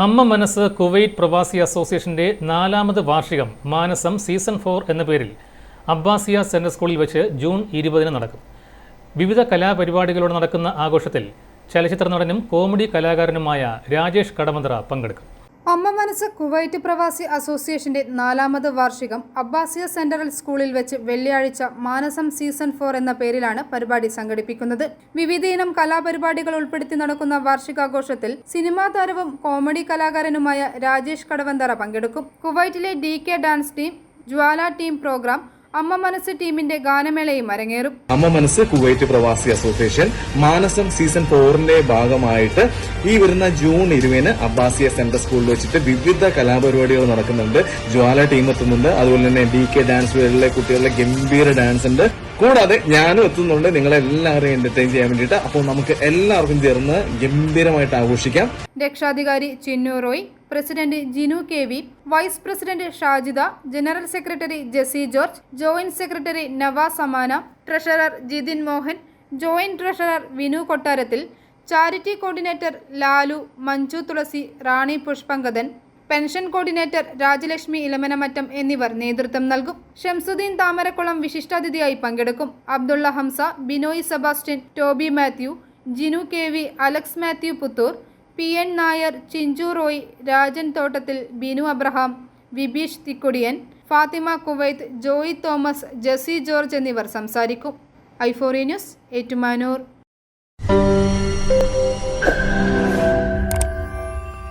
അമ്മ മനസ്സ് കുവൈറ്റ് പ്രവാസി അസോസിയേഷന്റെ നാലാമത് വാർഷികം മാനസം സീസൺ ഫോർ എന്ന പേരിൽ അബ്ബാസിയ സെൻട്രൽ സ്കൂളിൽ വെച്ച് ജൂൺ ഇരുപതിന് നടക്കും. വിവിധ കലാപരിപാടികളോടെ നടക്കുന്ന ആഘോഷത്തിൽ ചലച്ചിത്ര നടനും കോമഡി കലാകാരനുമായ രാജേഷ് കടമന്ത്ര പങ്കെടുക്കും. അമ്മ മനസ്സ് കുവൈറ്റ് പ്രവാസി അസോസിയേഷന്റെ നാലാമത് വാർഷികം അബ്ബാസിയ സെൻട്രൽ സ്കൂളിൽ വെച്ച് വെള്ളിയാഴ്ച മാനസം സീസൺ ഫോർ എന്ന പേരിലാണ് പരിപാടി സംഘടിപ്പിക്കുന്നത്. വിവിധയിനം കലാപരിപാടികൾ ഉൾപ്പെടുത്തി നടക്കുന്ന വാർഷികാഘോഷത്തിൽ സിനിമാ താരവും കോമഡി കലാകാരനുമായ രാജേഷ് കടവന്തറ പങ്കെടുക്കും. കുവൈറ്റിലെ D dance team Jwala team program അമ്മ മനസ്സ് ടീമിന്റെ ഗാനമേളയും അരങ്ങേറും. അമ്മ മനസ്സ് കുവൈറ്റ് പ്രവാസി അസോസിയേഷൻ മാനസം സീസൺ ഫോറിന്റെ ഭാഗമായിട്ട് ഈ വരുന്ന ജൂൺ ഇരുപതിന് അബ്ബാസിയ സെന്റർ സ്കൂളിൽ വെച്ചിട്ട് വിവിധ കലാപരിപാടികൾ നടക്കുന്നുണ്ട്. ജ്വാല ടീം എത്തുന്നുണ്ട്. അതുപോലെ തന്നെ ഡി കെ ഡാൻസ് വേൾഡിലെ കുട്ടികളുടെ ഗംഭീര ഡാൻസ് ഉണ്ട്. കൂടാതെ ഞാനും എത്തുന്നുണ്ട്. നിങ്ങളെ എല്ലാവരെയും എന്റർടൈൻ ചെയ്യാൻ വേണ്ടിയിട്ട്. അപ്പോൾ നമുക്ക് എല്ലാവർക്കും ചേർന്ന് ഗംഭീരമായിട്ട് ആഘോഷിക്കാം. രക്ഷാധികാരി Chinnu Roy president Jinu K V vice president Shajida general secretary Jessy George joint secretary Navas Samana treasurer Jithin Mohan joint treasurer Vinu Kottarathil charity coordinator Lalu Manju Thulasi Rani Pushpangadan pension coordinator Rajalakshmi Elamanamattam എന്നിവർ നേതൃത്വം നൽകും. ഷംസുദ്ദീൻ താമരക്കുളം വിശിഷ്ടാതിഥിയായി പങ്കെടുക്കും. Abdulla Hamsa Binoy Sebastian Toby Mathew Jinu K V Alex Mathew Puthur P N Nair Chinchu Roy Rajan Thottathil Binu Abraham Vibeesh Thikkudiyan Fathima Kuwait Joy Thomas Jessy George എന്നിവർ സംസാരിക്കും. ഐഫോറി news Ettumanoor.